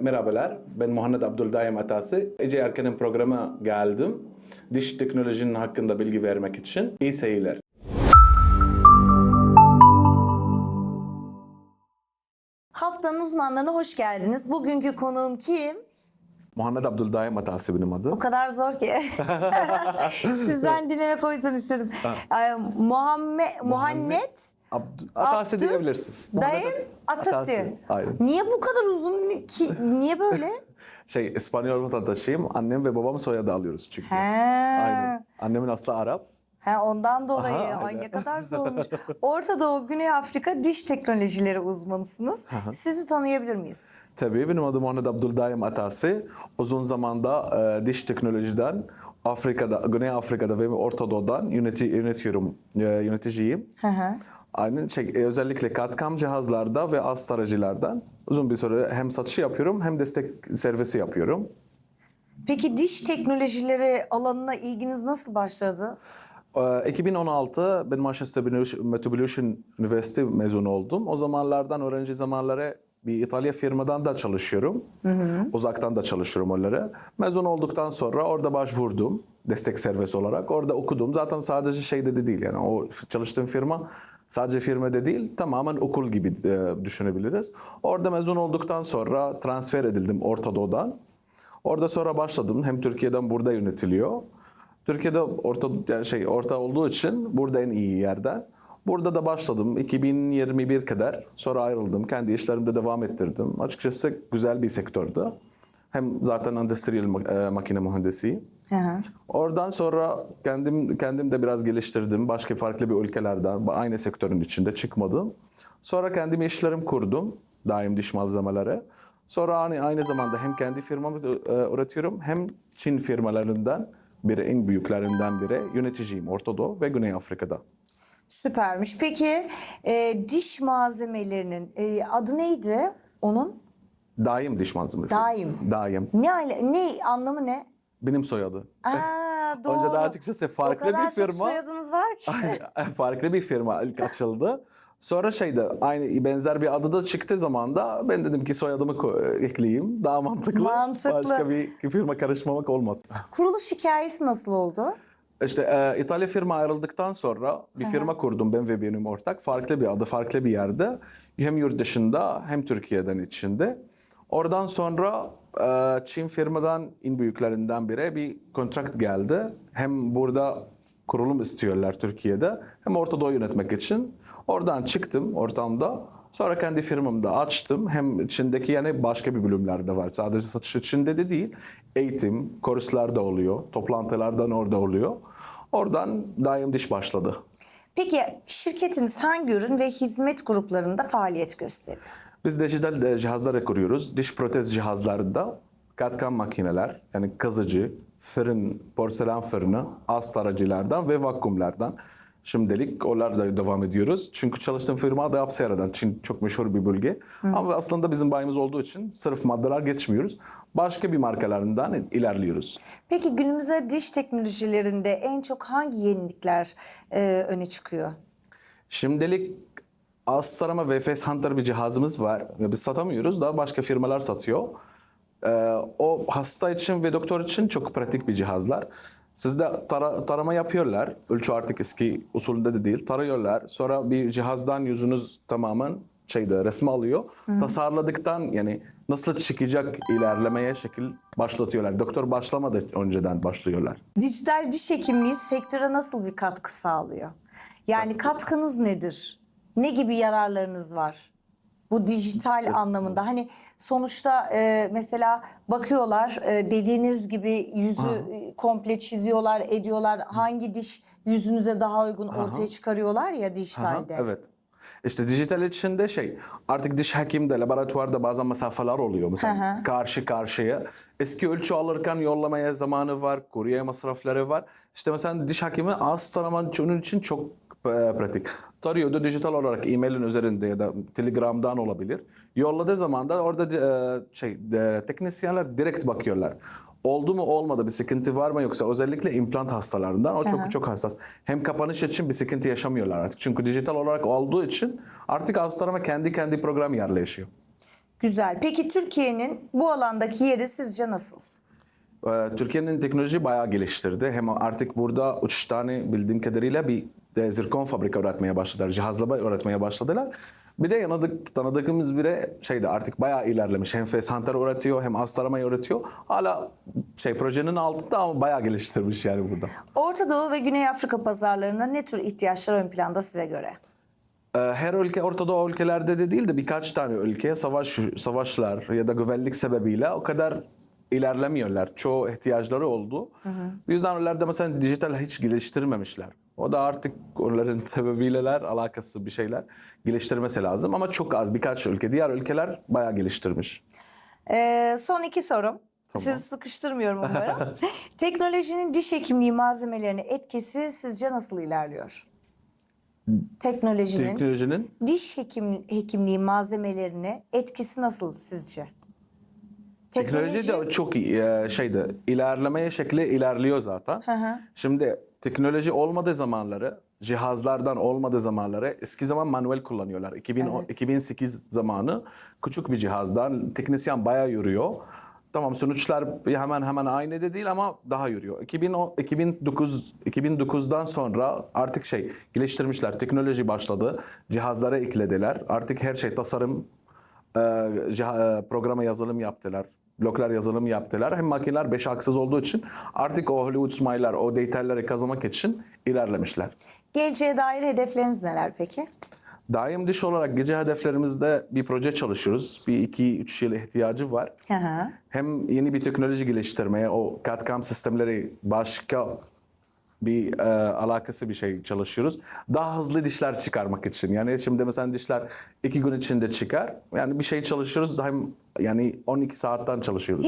Merhabalar, ben Muhammed Abdüldaim Atası. Ece Erken'in programı geldim. Diş teknolojinin hakkında bilgi vermek için. İyi seyirler. Haftanın uzmanlarına hoş geldiniz. Bugünkü konuğum kim? Muhammed Abdüldaim Atası benim adım. O kadar zor ki. Sizden dinlemek o yüzden istedim. Ee, Muhammed, Muhammed Abd- Atası Abdül- diyebilirsiniz. Dayım Muhammed Atası. Aynen. Niye bu kadar uzun ki? Niye böyle? Şey, İspanyol vatandaşıyım. Annem ve babam soyadı alıyoruz çünkü. He. Aynen. Annemin aslı Arap. He, ondan dolayı. Aha, Ay ne kadar zormuş. Orta Doğu, Güney Afrika diş teknolojileri uzmanısınız. Sizi tanıyabilir miyiz? Tabii benim adım Muhammed Abdüldaim Atası. Uzun zamanda e, diş teknolojiden Afrika'da, Güney Afrika'da ve Orta Doğu'dan yöneti, yönetiyorum, e, yöneticiyim. Hı hı. Aynen şey, e, özellikle katkam cihazlarda ve az tarayıcılardan uzun bir süre hem satışı yapıyorum hem destek servisi yapıyorum. Peki diş teknolojileri alanına ilginiz nasıl başladı? Ee, 2016 ben Manchester Metropolitan Üniversite mezunu oldum. O zamanlardan öğrenci zamanları bir İtalya firmadan da çalışıyorum. Uzaktan da çalışıyorum onları. Mezun olduktan sonra orada başvurdum destek servisi olarak. Orada okudum. Zaten sadece şeyde de değil yani o çalıştığım firma sadece firmada değil tamamen okul gibi e, düşünebiliriz. Orada mezun olduktan sonra transfer edildim Orta Doğu'dan. Orada sonra başladım. Hem Türkiye'den burada yönetiliyor. Türkiye'de orta yani şey orta olduğu için burada en iyi yerde. Burada da başladım 2021 kadar. Sonra ayrıldım. Kendi işlerimde devam ettirdim. Açıkçası güzel bir sektördü. Hem zaten endüstriyel e, makine mühendisiyim. Hı. Oradan sonra kendim kendim de biraz geliştirdim. Başka farklı bir ülkelerden aynı sektörün içinde çıkmadım. Sonra kendim işlerim kurdum. Daim diş malzemeleri. Sonra aynı, aynı zamanda hem kendi firmamı e, üretiyorum hem Çin firmalarından biri en büyüklerinden biri yöneticiyim Orta Doğu ve Güney Afrika'da. Süpermiş. Peki e, diş malzemelerinin e, adı neydi onun? Daim diş malzemesi. Daim. Daim. Ne ne anlamı ne? Benim soyadı. Aa doğru. Önce daha açıkçası o farklı kadar bir çok firma. soyadınız var ki. farklı bir firma ilk açıldı. Sonra şeyde aynı benzer bir adı da çıktığı zaman da ben dedim ki soyadımı ko- ekleyeyim. Daha mantıklı. Mantıklı. Başka bir firma karışmamak olmaz. Kuruluş hikayesi nasıl oldu? İşte e, İtalya firma ayrıldıktan sonra bir firma kurdum ben ve benim ortak. Farklı bir adı, farklı bir yerde. Hem yurt dışında hem Türkiye'den içinde. Oradan sonra e, Çin firmadan en büyüklerinden biri bir kontrakt geldi. Hem burada kurulum istiyorlar Türkiye'de hem Orta Doğu yönetmek için. Oradan çıktım ortamda. Sonra kendi firmamda açtım. Hem içindeki yani başka bir bölümler de var. Sadece satış içinde de değil. Eğitim, kurslar da oluyor. Toplantılardan orada oluyor. Oradan daim diş başladı. Peki şirketiniz hangi ürün ve hizmet gruplarında faaliyet gösteriyor? Biz dijital e, cihazları kuruyoruz. Diş protez cihazlarında katkan makineler, yani kazıcı, fırın, porselen fırını, az tarayıcılardan ve vakumlardan. Şimdilik onlarla devam ediyoruz. Çünkü çalıştığım firma da Apsera'dan. Çin çok meşhur bir bölge. Ama aslında bizim bayimiz olduğu için sırf maddeler geçmiyoruz. Başka bir markalarından ilerliyoruz. Peki günümüzde diş teknolojilerinde en çok hangi yenilikler e, öne çıkıyor? Şimdilik az tarama ve Face Hunter bir cihazımız var. Biz satamıyoruz da başka firmalar satıyor. Ee, o hasta için ve doktor için çok pratik bir cihazlar. Sizde tara- tarama yapıyorlar. Ölçü artık eski usulünde de değil. Tarıyorlar. Sonra bir cihazdan yüzünüz tamamen şeyde resmi alıyor. Tasarladıktan yani nasıl çıkacak ilerlemeye şekil başlatıyorlar. Doktor başlamadan önceden başlıyorlar. Dijital diş hekimliği sektöre nasıl bir katkı sağlıyor? Yani katkınız nedir? Ne gibi yararlarınız var? Bu dijital anlamında hani sonuçta e, mesela bakıyorlar e, dediğiniz gibi yüzü e, komple çiziyorlar ediyorlar hangi diş yüzünüze daha uygun ortaya çıkarıyorlar ya Aha, dijitalde. evet. İşte dijital içinde şey artık diş hekimde laboratuvarda bazen mesafeler oluyor mesela karşı karşıya. Eski ölçü alırken yollamaya zamanı var, kurye masrafları var. İşte mesela diş hekimi az taraman onun için çok pratik. Tarıyordu dijital olarak e-mailin üzerinde ya da telegramdan olabilir. Yolladığı zaman da orada e, şey e, teknisyenler direkt bakıyorlar. Oldu mu olmadı bir sıkıntı var mı yoksa özellikle implant hastalarından o çok çok hassas. Hem kapanış için bir sıkıntı yaşamıyorlar artık. Çünkü dijital olarak olduğu için artık hastalarıma kendi kendi program yerleşiyor. Güzel. Peki Türkiye'nin bu alandaki yeri sizce nasıl? Ee, Türkiye'nin teknoloji bayağı geliştirdi. Hem artık burada üç tane bildiğim kadarıyla bir zirkon fabrika üretmeye başladılar. Cihazlama üretmeye başladılar. Bir de yanıdık, tanıdığımız biri şeyde artık bayağı ilerlemiş. Hem face hunter üretiyor hem astaramayı üretiyor. Hala şey projenin altında ama bayağı geliştirmiş yani burada. Orta Doğu ve Güney Afrika pazarlarında ne tür ihtiyaçlar ön planda size göre? Ee, Her ülke Orta Doğu ülkelerde de değil de birkaç tane ülke savaş savaşlar ya da güvenlik sebebiyle o kadar ilerlemiyorlar. Çoğu ihtiyaçları oldu. Bu yüzden onlarda mesela dijital hiç geliştirmemişler. O da artık onların sebebiyleler alakası bir şeyler geliştirmesi lazım ama çok az birkaç ülke. Diğer ülkeler bayağı geliştirmiş. Ee, son iki sorum. Sizi sıkıştırmıyorum umarım. Teknolojinin diş hekimliği malzemelerine etkisi sizce nasıl ilerliyor? Teknolojinin Teknolojinin diş hekim, hekimliği malzemelerine etkisi nasıl sizce? Teknoloji de çok iyi, e, şeyde ilerlemeye şekli ilerliyor zaten. hı. Şimdi teknoloji olmadığı zamanları, cihazlardan olmadığı zamanları eski zaman manuel kullanıyorlar. 2000, Evet. 2008 zamanı küçük bir cihazdan teknisyen bayağı yürüyor. Tamam sonuçlar hemen hemen aynı da değil ama daha yürüyor. 2010, 2009 2009'dan sonra artık şey geliştirmişler. Teknoloji başladı. Cihazlara eklediler. Artık her şey tasarım programa yazılım yaptılar. Bloklar yazılım yaptılar. Hem makineler beş aksız olduğu için artık o Hollywood Smile'lar, o detayları kazanmak için ilerlemişler. Geleceğe dair hedefleriniz neler peki? Daim dış olarak gece hedeflerimizde bir proje çalışıyoruz. Bir iki, üç yıl ihtiyacı var. Hı. Hem yeni bir teknoloji geliştirmeye, o CAD-CAM sistemleri başka bir e, alakası bir şey çalışıyoruz. Daha hızlı dişler çıkarmak için. Yani şimdi mesela dişler iki gün içinde çıkar. Yani bir şey çalışıyoruz. Hem yani 12 saatten çalışıyoruz.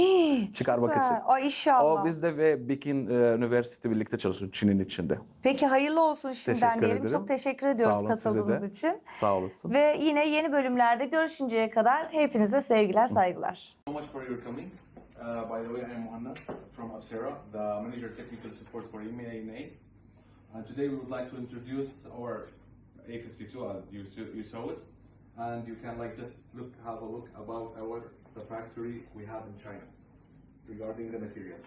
çıkarmak Süper. için. Ay inşallah. O bizde ve Pekin e, Üniversitesi birlikte çalışıyoruz Çin'in içinde. Peki hayırlı olsun şimdiden Teşekkür diyelim. ederim. Çok teşekkür ediyoruz Sağ olun, size katıldığınız de. için. Sağ olasın. Ve yine yeni bölümlerde görüşünceye kadar hepinize sevgiler, saygılar. so Uh, by the way, I'm Muhanna from Apsera, the Manager Technical Support for EMEA. And today we would like to introduce our A52, uh, you, you saw it. And you can like just look, have a look about our, the factory we have in China regarding the materials.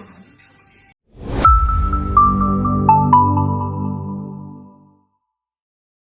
Mm-hmm.